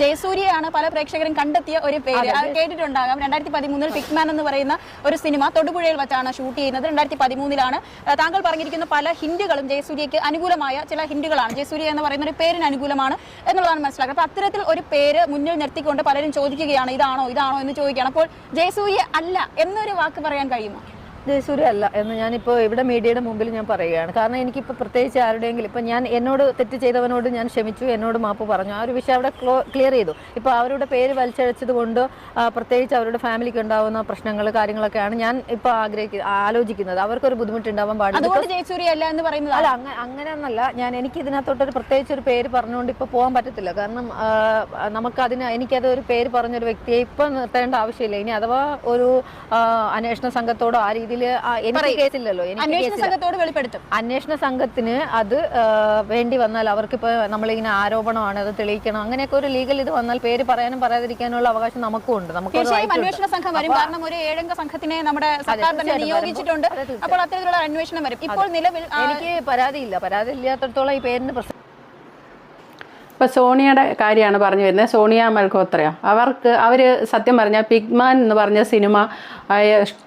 ജയസൂര്യയാണ് പല പ്രേക്ഷകരും കണ്ടെത്തിയ ഒരു പേര്. അത് കേട്ടിട്ടുണ്ടാകാം. രണ്ടായിരത്തി പതിമൂന്നിൽ പിക്മാൻ എന്ന് പറയുന്ന ഒരു സിനിമ തൊടുപുഴയിൽ വെച്ചാണ് ഷൂട്ട് ചെയ്യുന്നത്. രണ്ടായിരത്തി പതിമൂന്നിലാണ് താങ്കൾ പറഞ്ഞിരിക്കുന്ന പല ഹിന്റുകളും ജയസൂര്യക്ക് അനുകൂലമായ ചില ഹിന്റുകളാണ്. ജയസൂര്യ എന്ന് പറയുന്ന ഒരു പേരിന് അനുകൂലമാണ് എന്നുള്ളതാണ് മനസ്സിലാക്കുക അപ്പൊ അത്തരത്തിൽ ഒരു പേര് മുന്നിൽ നിർത്തിക്കൊണ്ട് പലരും ചോദിക്കുകയാണ് ഇതാണോ ഇതാണോ എന്ന് ചോദിക്കുകയാണ്. അപ്പോൾ ജയസൂര്യ അല്ല എന്നൊരു വാക്ക് പറയാൻ കഴിയുമോ? ജയസൂര്യ അല്ല എന്ന് ഞാനിപ്പോൾ ഇവിടെ മീഡിയയുടെ മുമ്പിൽ ഞാൻ പറയുകയാണ്. കാരണം എനിക്കിപ്പോൾ പ്രത്യേകിച്ച് ആരുടെയെങ്കിലും ഇപ്പം ഞാൻ എന്നോട് തെറ്റ് ചെയ്തവനോട് ഞാൻ ക്ഷമിച്ചു എന്നോട് മാപ്പ് പറഞ്ഞു. ആ ഒരു വിഷയം അവിടെ ക്ലിയർ ചെയ്തു. ഇപ്പോൾ അവരുടെ പേര് വലിച്ചഴച്ചത് കൊണ്ട് പ്രത്യേകിച്ച് അവരുടെ ഫാമിലിക്ക് ഉണ്ടാവുന്ന പ്രശ്നങ്ങൾ കാര്യങ്ങളൊക്കെയാണ് ഞാൻ ഇപ്പോൾ ആഗ്രഹിക്കുന്നത് ആലോചിക്കുന്നത്. അവർക്കൊരു ബുദ്ധിമുട്ടുണ്ടാവാൻ പാടില്ല. ജയസൂര്യ അല്ല എന്ന് പറയുന്നത് അല്ല അങ്ങനെ അങ്ങനെയൊന്നല്ല. ഞാൻ എനിക്ക് ഇതിനകത്തോട്ടൊരു പ്രത്യേകിച്ച് ഒരു പേര് പറഞ്ഞുകൊണ്ട് ഇപ്പോൾ പോകാൻ പറ്റത്തില്ല. കാരണം നമുക്കതിന് എനിക്കത് ഒരു പേര് പറഞ്ഞൊരു വ്യക്തിയെ ഇപ്പം നിർത്തേണ്ട ആവശ്യമില്ല. ഇനി അഥവാ ഒരു അന്വേഷണ സംഘത്തോടോ ആ രീതിയിൽ എനിക്ക് കേസില്ലല്ലോ അന്വേഷണ സംഘത്തോട് വെളിപ്പെടുത്തും. അന്വേഷണ സംഘത്തിന് അത് വേണ്ടി വന്നാൽ അവർക്ക് അവർക്കിപ്പോൾ നമ്മളിങ്ങനെ ആരോപണമാണ് അത് തെളിയിക്കണം അങ്ങനെയൊക്കെ ഒരു ലീഗൽ ഇത് വന്നാൽ പേര് പറയാനും പറയാതിരിക്കാനുള്ള അവകാശം നമുക്കും ഉണ്ട്. നമുക്ക് അന്വേഷണ സംഘം വരും. കാരണം ഒരു ഏഴംഗ സംഘത്തിനെ നമ്മുടെ സർക്കാർ തന്നെ നിയോഗിച്ചിട്ടുണ്ട്. അപ്പോൾ അത്തരത്തിലുള്ള അന്വേഷണം വരും. ഇപ്പോൾ നിലവിൽ എനിക്ക് പരാതിയില്ല. പരാതി ഇല്ലാത്തടത്തോളം ഈ പേരിന് പ്രശ്നം ഇപ്പോൾ സോണിയയുടെ കാര്യമാണ് പറഞ്ഞു വരുന്നത്. സോണിയ മൽഹോത്രയോ അവർക്ക് അവർ സത്യം പറഞ്ഞാൽ പിഗ്മാൻ എന്ന് പറഞ്ഞ സിനിമ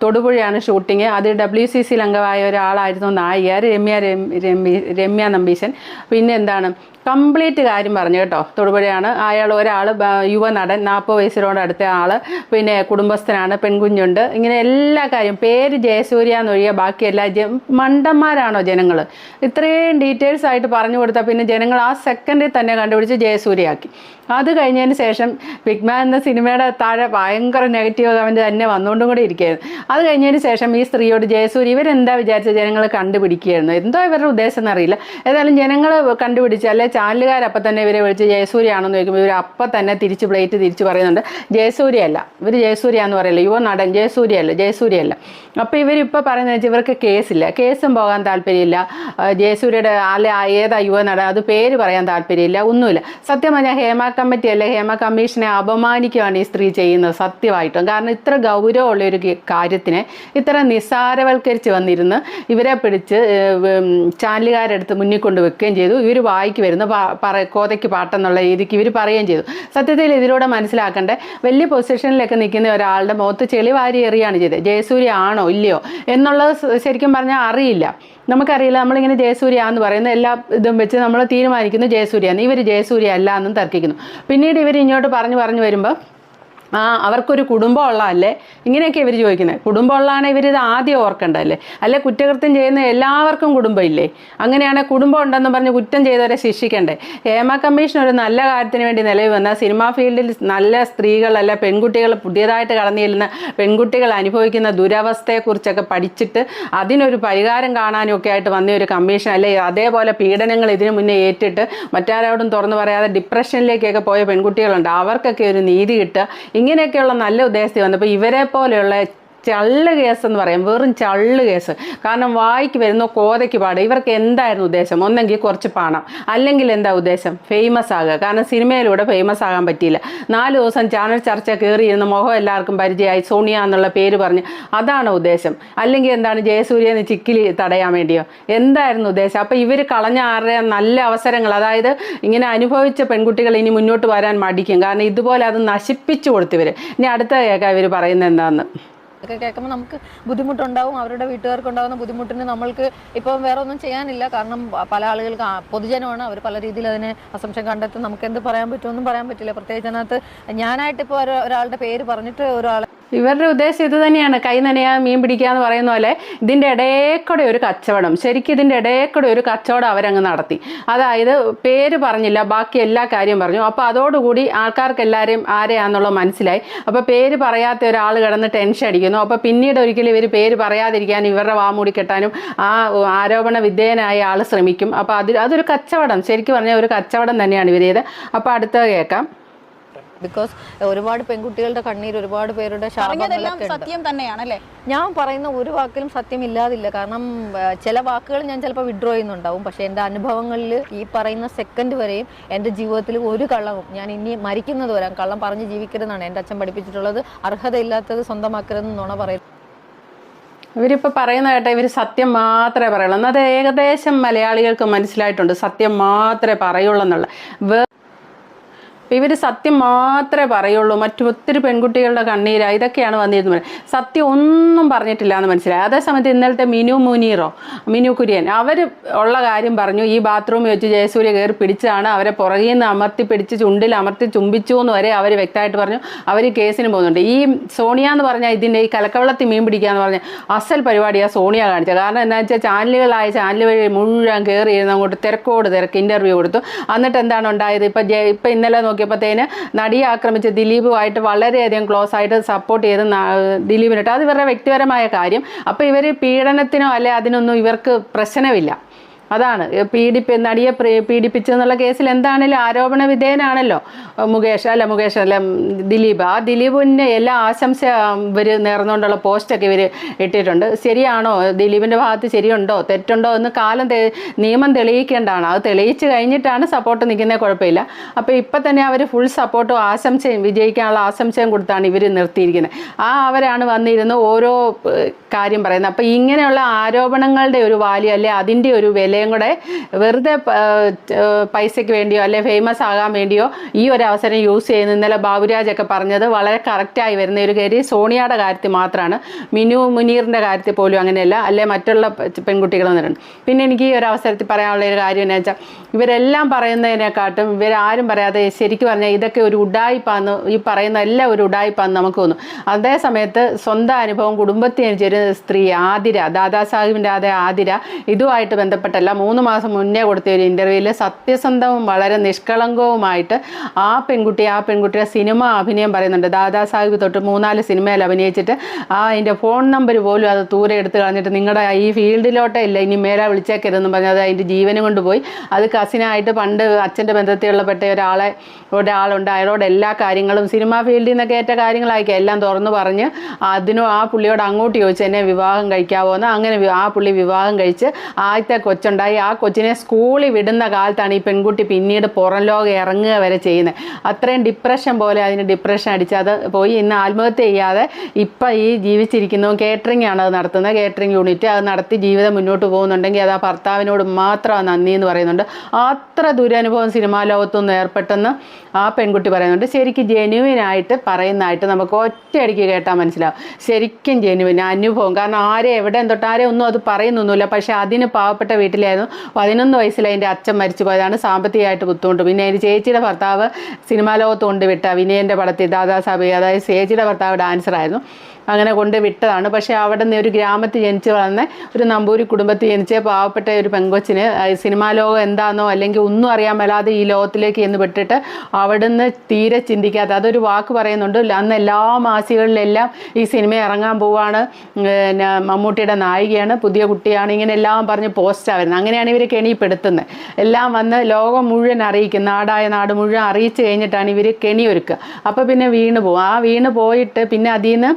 തൊടുപുഴയാണ് ഷൂട്ടിങ്. അത് ഡബ്ല്യു സി സിയിൽ അംഗമായ ഒരാളായിരുന്നു നായിക രമ്യ രമ്യ- നമ്പീശൻ. പിന്നെ എന്താണ്? കംപ്ലീറ്റ് കാര്യം പറഞ്ഞു കേട്ടോ. തൊടുപുഴയാണ്. അയാൾ ഒരാൾ യുവ നടൻ നാൽപ്പത് വയസ്സിനോട് അടുത്ത ആൾ പിന്നെ കുടുംബസ്ഥനാണ് പെൺകുഞ്ഞുണ്ട്. ഇങ്ങനെ എല്ലാ കാര്യവും. പേര് ജയസൂര്യ എന്നൊഴികെ എല്ലാ ജ മണ്ടന്മാരാണോ ജനങ്ങൾ ഇത്രയും ഡീറ്റെയിൽസ് ആയിട്ട് പറഞ്ഞു കൊടുത്താൽ പിന്നെ ജനങ്ങൾ ആ സെക്കൻഡിൽ തന്നെ കണ്ടുപിടിച്ച് ജയസൂര്യയാക്കി. അത് കഴിഞ്ഞതിന് ശേഷം ബിഗ് മാൻ എന്ന സിനിമയുടെ താഴെ ഭയങ്കര നെഗറ്റീവ് അവന്റെ തന്നെ വന്നുകൊണ്ടും കൂടി ഇരിക്കുകയായിരുന്നു. അത് കഴിഞ്ഞതിന് ശേഷം ഈ സ്ത്രീയോട് ജയസൂര്യ ഇവരെന്താ വിചാരിച്ച ജനങ്ങൾ കണ്ടുപിടിക്കുകയായിരുന്നു? എന്തോ ഇവരുടെ ഉദ്ദേശം എന്നറിയില്ല. ഏതായാലും ജനങ്ങൾ കണ്ടുപിടിച്ച് അല്ലെ ചാനലുകാരപ്പം തന്നെ ഇവരെ വിളിച്ച് ജയസൂര്യ ആണെന്ന് ചോദിക്കുമ്പോൾ ഇവർ അപ്പം തന്നെ തിരിച്ച് പ്ലേറ്റ് തിരിച്ച് പറയുന്നുണ്ട്. ജയസൂര്യ അല്ല. ഇവർ ജയസൂര്യാന്ന് പറയില്ല? യുവ നടൻ ജയസൂര്യ അല്ല. ജയസൂര്യ അല്ല. അപ്പോൾ ഇവരിപ്പോൾ പറയുന്നത് വെച്ചാൽ ഇവർക്ക് കേസില്ല. കേസും പോകാൻ താല്പര്യമില്ല. ജയസൂര്യയുടെ അല്ലെ ഏതാ യുവ നടൻ? അത് പേര് പറയാൻ താല്പര്യമില്ല. ഒന്നുമില്ല. സത്യം പറഞ്ഞാൽ ഹേമ കമ്മിറ്റി അല്ലെ ഹേമ കമ്മീഷനെ അപമാനിക്കുകയാണ് ഈ സ്ത്രീ ചെയ്യുന്നത് സത്യമായിട്ടും. കാരണം ഇത്ര ഗൗരവമുള്ള ഒരു കാര്യത്തിനെ ഇത്ര നിസ്സാരവൽക്കരിച്ച് വന്നിരുന്ന് ഇവരെ പിടിച്ച് ചാനലുകാരെടുത്ത് മുന്നിൽ കൊണ്ട് വെക്കുകയും ചെയ്തു. ഇവർ വായിക്ക് വരുന്നു പറ കോതയ്ക്ക് പാട്ടെന്നുള്ള രീതിക്ക് ഇവർ പറയുകയും ചെയ്തു. സത്യത്തിൽ ഇതിലൂടെ മനസ്സിലാക്കേണ്ട വലിയ പൊസിഷനിലൊക്കെ നിൽക്കുന്ന ഒരാളുടെ മുഖത്ത് ചെളി വാരി എറിയാണ് ചെയ്തത്. ജയസൂര്യ ആണോ ഇല്ലയോ എന്നുള്ളത് ശരിക്കും പറഞ്ഞാൽ അറിയില്ല. നമുക്കറിയില്ല നമ്മളിങ്ങനെ ജയസൂര്യ എന്ന് പറയുന്ന എല്ലാ ഇതും വെച്ച് നമ്മൾ തീരുമാനിക്കുന്നു ജയസൂര്യ എന്ന് ഇവർ ജയസൂര്യ അല്ല എന്നും തർക്കിക്കുന്നു. പിന്നീട് ഇവർ ഇങ്ങോട്ട് പറഞ്ഞു പറഞ്ഞു വരുമ്പോൾ ആ അവർക്കൊരു കുടുംബം ഉള്ളതല്ലേ ഇങ്ങനെയൊക്കെ ഇവർ ചോദിക്കുന്നത് കുടുംബമുള്ളതാണ് ഇവർ ഇത് ആദ്യം ഓർക്കേണ്ടതല്ലേ? അല്ലെ കുറ്റകൃത്യം ചെയ്യുന്ന എല്ലാവർക്കും കുടുംബം ഇല്ലേ അങ്ങനെയാണെങ്കിൽ കുടുംബം ഉണ്ടെന്ന് പറഞ്ഞ് കുറ്റം ചെയ്തവരെ ശിക്ഷിക്കണ്ടേ? ഹേമ കമ്മീഷൻ ഒരു നല്ല കാര്യത്തിന് വേണ്ടി നിലവിൽ വന്ന സിനിമാ ഫീൽഡിൽ നല്ല സ്ത്രീകൾ അല്ല പെൺകുട്ടികൾ പുതിയതായിട്ട് കടന്നു ചെല്ലുന്ന പെൺകുട്ടികൾ അനുഭവിക്കുന്ന ദുരവസ്ഥയെക്കുറിച്ചൊക്കെ പഠിച്ചിട്ട് അതിനൊരു പരിഹാരം കാണാനും ഒക്കെ ആയിട്ട് വന്ന ഒരു കമ്മീഷൻ അല്ലെ? അതേപോലെ പീഡനങ്ങൾ ഇതിനു മുന്നേ ഏറ്റിട്ട് മറ്റാരോടും തുറന്നു പറയാതെ ഡിപ്രഷനിലേക്കൊക്കെ പോയ പെൺകുട്ടികളുണ്ട്. അവർക്കൊക്കെ ഒരു നീതി കിട്ടുക. ഇങ്ങനെയൊക്കെയുള്ള നല്ല ഉദ്ദേശത്തിൽ വന്നപ്പോൾ ഇവരെ പോലെയുള്ള ചള്ള് കേസ് എന്ന് പറയും. വെറും ചള്ള് കേസ്. കാരണം വായിക്ക് വരുന്ന കോതയ്ക്ക് പാട്. ഇവർക്ക് എന്തായിരുന്നു ഉദ്ദേശം? ഒന്നെങ്കിൽ കുറച്ച് പണം. അല്ലെങ്കിൽ എന്താ ഉദ്ദേശം? ഫേമസ് ആകുക. കാരണം സിനിമയിലൂടെ ഫേമസ് ആകാൻ പറ്റിയില്ല. നാല് ദിവസം ചാനൽ ചർച്ച കയറിയിരുന്ന മുഖം എല്ലാവർക്കും പരിചയമായി. സോണിയ എന്നുള്ള പേര് പറഞ്ഞ്. അതാണ് ഉദ്ദേശം. അല്ലെങ്കിൽ എന്താണ് ജയസൂര്യനെ ചിക്കിലി തടയാൻ വേണ്ടിയോ? എന്തായിരുന്നു ഉദ്ദേശം? അപ്പോൾ ഇവർ കളഞ്ഞ ആരുടെ നല്ല അവസരങ്ങൾ? അതായത് ഇങ്ങനെ അനുഭവിച്ച പെൺകുട്ടികൾ ഇനി മുന്നോട്ട് വരാൻ മടിക്കും. കാരണം ഇതുപോലെ അത് നശിപ്പിച്ചു കൊടുത്തിവർ ഇനി അടുത്ത കേൾക്കാം ഇവർ പറയുന്നത് എന്താണെന്ന് ഒക്കെ കേൾക്കുമ്പോൾ നമുക്ക് ബുദ്ധിമുട്ടുണ്ടാവും അവരുടെ വീട്ടുകാർക്കുണ്ടാകുന്ന ബുദ്ധിമുട്ടിന് നമ്മൾക്ക് ഇപ്പം വേറെ ഒന്നും ചെയ്യാനില്ല. കാരണം പല ആളുകൾക്ക് പൊതുജനമാണ് അവർ പല രീതിയിൽ അതിനെ അസംശം കണ്ടെത്തും. നമുക്ക് എന്ത് പറയാൻ പറ്റുമെന്നും പറയാൻ പറ്റില്ല. പ്രത്യേകിച്ച് അതിനകത്ത് ഞാനായിട്ടിപ്പോൾ ഒരാളുടെ പേര് പറഞ്ഞിട്ട് ഒരാളെ ഇവരുടെ ഉദ്ദേശം ഇത് തന്നെയാണ്. കൈ നനയാ മീൻ പിടിക്കുക എന്ന് പറയുന്ന പോലെ ഇതിന്റെ ഇടയേക്കൂടെ ഒരു കച്ചവടം. ശരിക്കും ഇതിന്റെ ഇടയേക്കൂടെ ഒരു കച്ചവടം അവരങ്ങ് നടത്തി. അതായത് പേര് പറഞ്ഞില്ല ബാക്കി എല്ലാ കാര്യവും പറഞ്ഞു. അപ്പോൾ അതോടുകൂടി ആൾക്കാർക്ക് എല്ലാവരെയും ആരെയാണെന്നുള്ളത് മനസ്സിലായി. അപ്പോൾ പേര് പറയാത്ത ഒരാൾ കിടന്ന് ടെൻഷൻ അടിക്കുന്നു. അപ്പോൾ പിന്നീട് ഒരിക്കലും ഇവർ പേര് പറയാതിരിക്കാനും ഇവരുടെ വാമൂടി കെട്ടാനും ആ ആരോപണ വിധേയനായ ആൾ ശ്രമിക്കും. അപ്പോൾ അതൊരു കച്ചവടം. ശരിക്കും പറഞ്ഞാൽ ഒരു കച്ചവടം തന്നെയാണ് ഇവർ ചെയ്ത് അപ്പോൾ അടുത്ത കേൾക്കാം. ബിക്കോസ് ഒരുപാട് പെൺകുട്ടികളുടെ കണ്ണീർ ഒരുപാട് പേരുടെ സത്യം തന്നെയാണ് അല്ലേ ഞാൻ പറയുന്ന ഒരു വാക്കിലും സത്യം ഇല്ലാതില്ല കാരണം ചില വാക്കുകൾ ഞാൻ ചിലപ്പോൾ വിഡ്രോ ചെയ്യുന്നുണ്ടാവും. പക്ഷേ എന്റെ അനുഭവങ്ങളിൽ ഈ പറയുന്ന സെക്കൻഡ് വരെയും എന്റെ ജീവിതത്തിൽ ഒരു കള്ളവും ഞാൻ ഇനി മരിക്കുന്നത് വരാം കള്ളം പറഞ്ഞ് ജീവിക്കരുതെന്നാണ് എന്റെ അച്ഛൻ പഠിപ്പിച്ചിട്ടുള്ളത്. അർഹതയില്ലാത്തത് സ്വന്തമാക്കരുതെന്ന് നുണ പറയുന്നത് ഇവരിപ്പോൾ പറയുന്ന കേട്ട ഇവർ സത്യം മാത്രമേ പറയുള്ളൂ. എന്നാൽ അത് ഏകദേശം മലയാളികൾക്ക് മനസ്സിലായിട്ടുണ്ട് സത്യം മാത്രമേ പറയുള്ളൂ എന്നുള്ള. ഇവർ സത്യം മാത്രമേ പറയുള്ളൂ. മറ്റു ഒത്തിരി പെൺകുട്ടികളുടെ കണ്ണീര. ഇതൊക്കെയാണ് വന്നിരുന്നത്. സത്യം ഒന്നും പറഞ്ഞിട്ടില്ല എന്ന് മനസ്സിലായി. അതേസമയത്ത് ഇന്നലത്തെ മിനു മുനീറോ മിനു കുര്യൻ അവർ ഉള്ള കാര്യം പറഞ്ഞു. ഈ ബാത്റൂമിൽ വെച്ച് ജയസൂര്യ കയറി പിടിച്ചാണ് അവരെ പുറകിൽ നിന്ന് അമർത്തി പിടിച്ച് ചുണ്ടിൽ അമർത്തി ചുംബിച്ചു എന്ന് വരെ അവർ വ്യക്തമായിട്ട് പറഞ്ഞു. അവർ കേസിന് പോകുന്നുണ്ട്. ഈ സോണിയ എന്ന് പറഞ്ഞാൽ ഇതിന്റെ ഈ കലക്കവളത്തിൽ മീൻ പിടിക്കുക എന്ന് പറഞ്ഞ അസൽ പരിപാടിയാണ് സോണിയ കാണിച്ചത്. കാരണം എന്താ വെച്ചാൽ ചാനലുകളായ ചാനൽ വഴി മുഴുവൻ കയറി ഇരുന്ന് അങ്ങോട്ട് തിരക്കോട് തിരക്ക് ഇന്റർവ്യൂ കൊടുത്തു. എന്നിട്ട് എന്താണ് ഉണ്ടായത്? ഇപ്പം ഇപ്പം ഇന്നലെ നോക്കിയപ്പോഴത്തേന് നടിയെ ആക്രമിച്ച് ദിലീപുമായിട്ട് വളരെയധികം ക്ലോസ് ആയിട്ട് സപ്പോർട്ട് ചെയ്ത് ദിലീപിനിട്ട്. അത് ഇവരുടെ വ്യക്തിപരമായ കാര്യം. അപ്പോൾ ഇവർ പീഡനത്തിനോ അല്ലെ അതിനൊന്നും ഇവർക്ക് പ്രശ്നമില്ല. അതാണ്. പീഡിപ്പി നടിയെ പീഡിപ്പിച്ചെന്നുള്ള കേസിൽ എന്താണേലും ആരോപണ വിധേയനാണല്ലോ മുകേഷ് അല്ല മുകേഷ് അല്ല ദിലീപ്. ആ ദിലീപിന് എല്ലാ ആശംസ ഇവർ നേർന്നുകൊണ്ടുള്ള പോസ്റ്റൊക്കെ ഇവർ ഇട്ടിട്ടുണ്ട്. ശരിയാണോ? ദിലീപിന്റെ ഭാഗത്ത് ശരിയുണ്ടോ? തെറ്റുണ്ടോ? എന്ന് കാലം നിയമം തെളിയിക്കേണ്ടതാണ്. അത് തെളിയിച്ച് കഴിഞ്ഞിട്ടാണ് സപ്പോർട്ട് നിൽക്കുന്നത് കുഴപ്പമില്ല. അപ്പോൾ ഇപ്പം തന്നെ അവർ ഫുൾ സപ്പോർട്ടും ആശംസയും വിജയിക്കാനുള്ള ആശംസയും കൊടുത്താണ് ഇവർ നിർത്തിയിരിക്കുന്നത്. ആ അവരാണ് വന്നിരുന്ന് ഓരോ കാര്യം പറയുന്നത്. അപ്പോൾ ഇങ്ങനെയുള്ള ആരോപണങ്ങളുടെ ഒരു വാല്യൂ അല്ലെ അതിന്റെ ഒരു വിലയും കൂടെ വെറുതെ പൈസയ്ക്ക് വേണ്ടിയോ അല്ലെ ഫേമസ് ആകാൻ വേണ്ടിയോ ഈ ഒരു അവസരം യൂസ് ചെയ്യുന്ന ഇന്നലെ ബാബുരാജ് ഒക്കെ പറഞ്ഞത് വളരെ കറക്റ്റായി വരുന്ന ഒരു കാര്യം. സോണിയയുടെ കാര്യത്തിൽ മാത്രമാണ് മിനു മുനീറിന്റെ കാര്യത്തിൽ പോലും അങ്ങനെയല്ല. അല്ലെ മറ്റുള്ള പെൺകുട്ടികൾ വന്നിട്ടുണ്ട് പിന്നെ എനിക്ക് ഈ ഒരു അവസരത്തിൽ പറയാനുള്ള ഒരു കാര്യം എന്നു വെച്ചാൽ ഇവരെല്ലാം പറയുന്നതിനെക്കാട്ടും ഇവരാരും പറയാതെ ശരിക്കും പറഞ്ഞാൽ ഇതൊക്കെ ഒരു ഉഡായിപ്പാന്ന് ഈ പറയുന്ന എല്ലാം ഒരു ഉഡായിപ്പാന്ന് നമുക്ക് തോന്നും. അതേ സമയത്ത് സ്വന്തം അനുഭവം കുടുംബത്തിൽ ജനിച്ചൊരു സ്ത്രീ ആതിര ദാദാ സാഹിബിന്റെ അതേ ആതിര ഇതുമായിട്ട് ബന്ധപ്പെട്ടല്ല മൂന്ന് മാസം മുന്നേ കൊടുത്ത ഒരു ഇന്റർവ്യൂവിൽ സത്യസന്ധവും വളരെ നിഷ്കളങ്കവുമായിട്ട് ആ പെൺകുട്ടി ആ പെൺകുട്ടിയുടെ സിനിമ അഭിനയം പറയുന്നുണ്ട്. ദാദാ സാഹിബ് തൊട്ട് മൂന്നാൽ സിനിമയിൽ അഭിനയിച്ചിട്ട് ആ അതിന്റെ ഫോൺ നമ്പർ പോലും അത് ദൂരെ എടുത്ത് കളഞ്ഞിട്ട് നിങ്ങളുടെ ഈ ഫീൽഡിലോട്ടേ ഇല്ല ഇനി മേലെ വിളിച്ചേക്കരുതെന്ന് പറഞ്ഞ് അത് അതിന്റെ ജീവനും കൊണ്ടുപോയി. അത് കസിനായിട്ട് പണ്ട് അച്ഛന്റെ ബന്ധത്തിലുള്ള പെട്ട ഒരാളെ ഒരാളുണ്ട്. അയാളോട് എല്ലാ കാര്യങ്ങളും സിനിമാ ഫീൽഡിൽ നിന്നൊക്കെ ഏറ്റ കാര്യങ്ങളായിരിക്കും. എല്ലാം തുറന്നു പറഞ്ഞ് അതിനോ ആ പുള്ളിയോട് അങ്ങോട്ട് ചോദിച്ചു എന്നെ വിവാഹം കഴിക്കാവോ? എന്ന് അങ്ങനെ ആ പുള്ളി വിവാഹം കഴിച്ച് ആദ്യത്തെ കൊച്ചുണ്ടായി ആ കൊച്ചിനെ സ്കൂളിൽ വിടുന്ന കാലത്താണ് ഈ പെൺകുട്ടി പിന്നീട് പുറം ലോകം ഇറങ്ങുക വരെ ചെയ്യുന്നത്. അത്രയും ഡിപ്രഷൻ പോലെ അതിന് ഡിപ്രഷൻ അടിച്ച് അത് പോയി ഇന്ന് ആത്മഹത്യ ചെയ്യാതെ ഇപ്പം ഈ ജീവിച്ചിരിക്കുന്നു. കേറ്ററിംഗ് ആണ് അത് നടത്തുന്നത്. കേറ്ററിംഗ് യൂണിറ്റ് അത് നടത്തി ജീവിതം മുന്നോട്ട് പോകുന്നുണ്ടെങ്കിൽ അത് ആ ഭർത്താവിനോട് മാത്രം നന്ദി എന്ന് പറയുന്നുണ്ട്. അത്ര ദുരനുഭവം സിനിമാ ലോകത്തൊന്നും ഏർപ്പെട്ടെന്ന് ആ പെൺകുട്ടി പറയുന്നുണ്ട്. ശരിക്കും ജെന്യുവിനായിട്ട് പറയുന്നതായിട്ട് നമുക്ക് ഒറ്റയടിക്ക് കേട്ടാൽ മനസ്സിലാവും. ശരിക്കും ജെന്യുവിൻ അനുഭവം. കാരണം ആരെ എവിടെ തൊട്ട് ആരെ ഒന്നും അത് പറയുന്നൊന്നുമില്ല. പക്ഷേ അതിന് പാവപ്പെട്ട വീട്ടിലായിരുന്നു പതിനൊന്ന് വയസ്സിൽ അതിന്റെ അച്ഛൻ മരിച്ചു പോയതാണ്. സാമ്പത്തികമായിട്ട് ബുദ്ധിമുട്ട്. പിന്നെ അതിന്റെ ചേച്ചിയുടെ ഭർത്താവ് സിനിമാ ലോകത്ത് കൊണ്ടുവിട്ട വിനയന്റെ പടത്തിൽ ദാദാസാബി അതായത് ചേച്ചിയുടെ ഭർത്താവ് ഡാൻസറായിരുന്നു. അങ്ങനെ കൊണ്ട് വിട്ടതാണ്. പക്ഷേ അവിടെ നിന്ന് ഒരു ഗ്രാമത്തിൽ ജനിച്ച് വളർന്ന ഒരു നമ്പൂരി കുടുംബത്തിൽ ജനിച്ച പാവപ്പെട്ട ഒരു പെങ്കൊച്ചിന് സിനിമാ ലോകം എന്താണെന്നോ അല്ലെങ്കിൽ ഒന്നും അറിയാൻ മേലാതെ ഈ ലോകത്തിലേക്ക് എന്ന് വിട്ടിട്ട് അവിടുന്ന് തീരെ ചിന്തിക്കാത്ത അതൊരു വാക്ക് പറയുന്നുണ്ട്. അന്ന് എല്ലാ മാസികളിലെല്ലാം ഈ സിനിമ ഇറങ്ങാൻ പോവാണ് പിന്നെ മമ്മൂട്ടിയുടെ നായികയാണ് പുതിയ കുട്ടിയാണ് ഇങ്ങനെ എല്ലാം പറഞ്ഞ് പോസ്റ്റാണ് വരുന്നത്. അങ്ങനെയാണ് ഇവർ കെണിപ്പെടുത്തുന്നത് എല്ലാം വന്ന് ലോകം മുഴുവൻ അറിയിക്കും. നാടായ നാട് മുഴുവൻ അറിയിച്ചു കഴിഞ്ഞിട്ടാണ് ഇവർ കെണി ഒരുക്കുക അപ്പോൾ പിന്നെ വീണ് പോകും ആ വീണ് പോയിട്ട് പിന്നെ അതിൽ നിന്ന്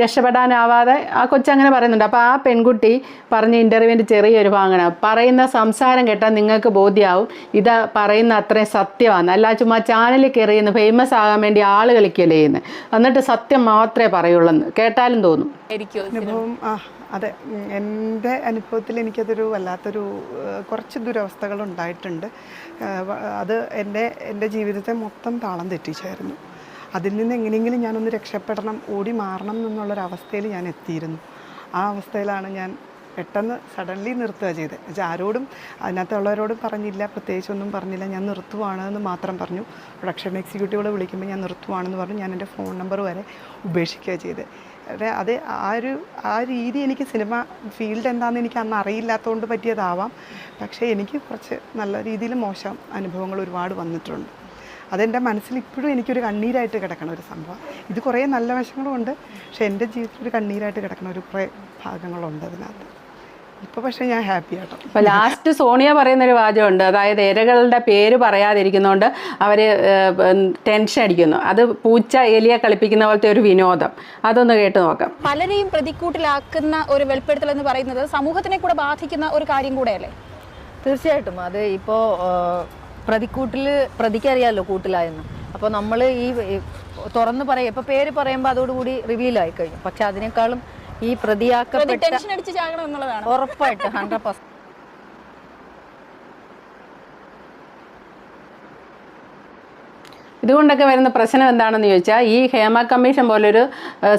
രക്ഷപ്പെടാനാവാതെ ആ കൊച്ചങ്ങനെ പറയുന്നുണ്ട്. അപ്പോൾ ആ പെൺകുട്ടി പറഞ്ഞ ഇന്റർവ്യൂവിന്റെ ചെറിയൊരു ഭാഗമാണ്. പറയുന്ന സംസാരം കേട്ടാൽ നിങ്ങൾക്ക് ബോധ്യമാവും ഇത് പറയുന്ന അത്രയും സത്യമാണ്. അല്ല ചുമ്മാ ചാനലിൽ കയറിയെന്ന് ഫേമസ് ആകാൻ വേണ്ടി ആൾ കളിക്കുകയല്ലേ ചെയ്യുന്നത് എന്നിട്ട് സത്യം മാത്രമേ പറയുള്ളൂ എന്ന് കേട്ടാലും തോന്നും. അനുഭവം ആ അതെ. എന്റെ അനുഭവത്തിൽ എനിക്കതൊരു വല്ലാത്തൊരു കുറച്ച് ദുരവസ്ഥകൾ ഉണ്ടായിട്ടുണ്ട്. അത് എന്റെ എന്റെ ജീവിതത്തെ മൊത്തം താളം തെറ്റിച്ചായിരുന്നു. അതിൽ നിന്ന് എങ്ങനെയെങ്കിലും ഞാനൊന്ന് രക്ഷപ്പെടണം ഓടി മാറണം എന്നുള്ളൊരവസ്ഥയിൽ ഞാൻ എത്തിയിരുന്നു. ആ അവസ്ഥയിലാണ് ഞാൻ പെട്ടെന്ന് സഡൻലി നിർത്തുക ചെയ്തത്. എന്നുവെച്ചാൽ ആരോടും അതിനകത്തുള്ളവരോടും പറഞ്ഞില്ല പ്രത്യേകിച്ചൊന്നും പറഞ്ഞില്ല. ഞാൻ നിർത്തുവാണ് എന്ന് മാത്രം പറഞ്ഞു. പ്രൊഡക്ഷൻ എക്സിക്യൂട്ടീവുകൾ വിളിക്കുമ്പോൾ ഞാൻ നിർത്തുവാണെന്ന് പറഞ്ഞു. ഞാൻ എന്റെ ഫോൺ നമ്പർ വരെ ഉപേക്ഷിക്കുക ചെയ്തത്. അതെ അത് ആ ഒരു ആ രീതി എനിക്ക് സിനിമ ഫീൽഡ് എന്താണെന്ന് എനിക്ക് അന്ന് അറിയില്ലാത്തതുകൊണ്ട് പറ്റിയതാവാം. പക്ഷേ എനിക്ക് കുറച്ച് നല്ല രീതിയിൽ മോശം അനുഭവങ്ങൾ ഒരുപാട് വന്നിട്ടുണ്ട്. അതെന്റെ മനസ്സിൽ ഇപ്പോഴും എനിക്കൊരു കണ്ണീരായിട്ട് കിടക്കണ ഒരു സംഭവം. ഇത് കുറേ നല്ല വശങ്ങളുമുണ്ട് പക്ഷേ എന്റെ ജീവിതത്തിൽ ഒരു കണ്ണീരായിട്ട് കിടക്കണ ഒരു കുറേ ഭാഗങ്ങളുണ്ട് അതിനകത്ത്. ഇപ്പോൾ പക്ഷേ ഞാൻ ഹാപ്പി ആട്ടോ. അപ്പൊ ലാസ്റ്റ് സോണിയ പറയുന്ന ഒരു വാചകമുണ്ട് അതായത് ഇരകളുടെ പേര് പറയാതിരിക്കുന്നതുകൊണ്ട് അവർ ടെൻഷൻ അടിക്കുന്നു. അത് പൂച്ച എലിയെ കളിപ്പിക്കുന്ന പോലത്തെ ഒരു വിനോദം. അതൊന്ന് കേട്ട് നോക്കാം. പലരെയും പ്രതിക്കൂട്ടിലാക്കുന്ന ഒരു വെളിപ്പെടുത്തൽ എന്ന് പറയുന്നത് സമൂഹത്തിനെ കൂടെ ബാധിക്കുന്ന ഒരു കാര്യം കൂടെയല്ലേ? തീർച്ചയായിട്ടും. അത് ഇപ്പോൾ പ്രതിക്കൂട്ടിൽ പ്രതിക്കറിയാമല്ലോ കൂട്ടിലായെന്ന്. അപ്പോൾ നമ്മൾ ഈ തുറന്ന് പറയും ഇപ്പോൾ പേര് പറയുമ്പോൾ അതോടുകൂടി റിവീൽ ആയി കഴിഞ്ഞു പക്ഷെ അതിനേക്കാളും ഈ പ്രതി പ്രതിയാക്കപ്പെട്ട ഉറപ്പായിട്ട് ഹൺഡ്രഡ് പെർസെന്റ് ഇതുകൊണ്ടൊക്കെ വരുന്ന പ്രശ്നം എന്താണെന്ന് ചോദിച്ചാൽ ഈ ഹേമ കമ്മീഷൻ പോലൊരു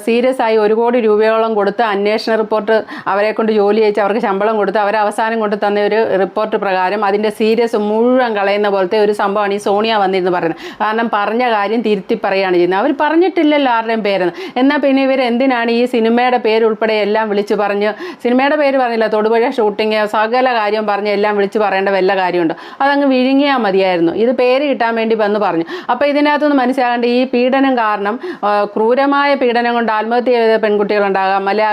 സീരിയസ് ആയി ഒരു കോടി രൂപയോളം കൊടുത്ത് അന്വേഷണ റിപ്പോർട്ട് അവരെ കൊണ്ട് ജോലി ചെയ്യിച്ച് അവർക്ക് ശമ്പളം കൊടുത്ത് അവർ അവസാനം കൊണ്ട് തന്ന ഒരു റിപ്പോർട്ട് പ്രകാരം അതിന്റെ സീരിയസ് മുഴുവൻ കളയുന്ന പോലത്തെ ഒരു സംഭവമാണ് ഈ സോണിയ വന്നിരുന്ന് പറയുന്നത്. കാരണം പറഞ്ഞ കാര്യം തിരുത്തി പറയുകയാണ് ചെയ്യുന്നത്. അവർ പറഞ്ഞിട്ടില്ലല്ലോ ആരുടെയും പേരെന്ന്. എന്നാൽ പിന്നെ ഇവർ എന്തിനാണ് ഈ സിനിമയുടെ പേര് ഉൾപ്പെടെ എല്ലാം വിളിച്ചു പറഞ്ഞ് സിനിമയുടെ പേര് പറഞ്ഞില്ല തൊടുപുഴ ഷൂട്ടിങ് സകല കാര്യം പറഞ്ഞ് എല്ലാം വിളിച്ച് പറയേണ്ട വല്ല കാര്യമുണ്ട്? അതങ്ങ് വിഴുങ്ങിയാൽ മതിയായിരുന്നു. ഇത് പേര് കിട്ടാൻ വേണ്ടി വന്ന് പറഞ്ഞു. അപ്പോൾ ഇതിനകത്തുനിന്ന് മനസ്സിലാകേണ്ട ഈ പീഡനം കാരണം ക്രൂരമായ പീഡനം കൊണ്ട് ആത്മഹത്യ ചെയ്ത പെൺകുട്ടികളുണ്ടാകാം. അല്ലെ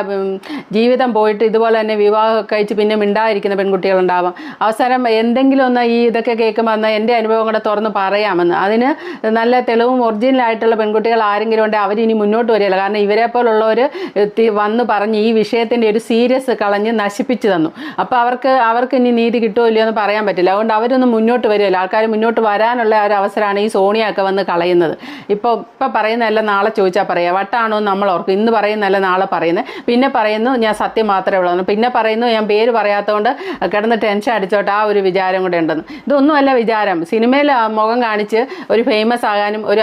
ജീവിതം പോയിട്ട് ഇതുപോലെ തന്നെ വിവാഹം കഴിച്ച് പിന്നെ മിണ്ടാതിരിക്കുന്ന പെൺകുട്ടികളുണ്ടാവാം. അവസാനം എന്തെങ്കിലും ഒന്ന് ഈ ഇതൊക്കെ കേൾക്കുമ്പോൾ എന്നാൽ എന്റെ അനുഭവം കൂടെ തുറന്ന് പറയാമെന്ന്. അതിന് നല്ല തെളിവും ഒറിജിനലായിട്ടുള്ള പെൺകുട്ടികൾ ആരെങ്കിലും ഉണ്ടെങ്കിൽ അവരിനി മുന്നോട്ട് വരികയില്ല. കാരണം ഇവരെ പോലുള്ളവർ വന്ന് പറഞ്ഞ് ഈ വിഷയത്തിന്റെ ഒരു സീരിയസ് കളഞ്ഞ് നശിപ്പിച്ചു തന്നു. അപ്പോൾ അവർക്ക് അവർക്ക് ഇനി നീതി കിട്ടുമോ ഇല്ലയോ എന്ന് പറയാൻ പറ്റില്ല. അതുകൊണ്ട് അവരൊന്നും മുന്നോട്ട് വരികയില്ല. ആൾക്കാർ മുന്നോട്ട് വരാനുള്ള ഒരു അവസരമാണ് ഈ സോണിയൊക്കെ വന്ന് കളയുന്നത്. ഇപ്പോൾ ഇപ്പം പറയുന്നതല്ല നാളെ ചോദിച്ചാൽ പറയാം. വട്ടാണോ നമ്മൾ ഓർക്കും. ഇന്ന് പറയുന്നതല്ല നാളെ പറയുന്നത്. പിന്നെ പറയുന്നു ഞാൻ സത്യം മാത്രമേ ഉള്ളൂ പിന്നെ പറയുന്നു ഞാൻ പേര് പറയാത്തതുകൊണ്ട് കിടന്ന് ടെൻഷൻ അടിച്ചോട്ടെ. ആ ഒരു വിചാരം കൂടെ ഉണ്ടെന്ന്. ഇതൊന്നുമല്ല വിചാരം. സിനിമയിൽ മുഖം കാണിച്ച് ഒരു ഫേമസ് ആകാനും ഒരു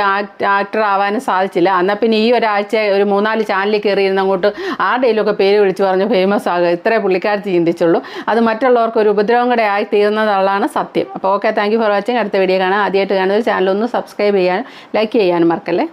ആക്ടർ ആവാനും സാധിച്ചില്ല. എന്നാൽ പിന്നെ ഈ ഒരാഴ്ച ഒരു മൂന്നാൽ ചാനലിൽ കയറിയിരുന്ന അങ്ങോട്ട് ആരുടെയിലൊക്കെ പേര് വിളിച്ച് പറഞ്ഞ് ഫേമസ് ആകുക. ഇത്രേ പുള്ളിക്കാർ ചിന്തിച്ചുള്ളൂ. അത് മറ്റുള്ളവർക്ക് ഒരു ഉപദ്രവം കൂടെ ആയി തീർന്നതുള്ളതാണ് സത്യം. അപ്പോൾ okay thank you for watching അടുത്ത വീഡിയോ കാണാം. ആദ്യമായിട്ട് കാണുന്നത് ചാനൽ ഒന്ന് സബ്സ്ക്രൈബ് ചെയ്യാനും ലൈക്ക് ചെയ്യാനും മറക്കല്ലേ?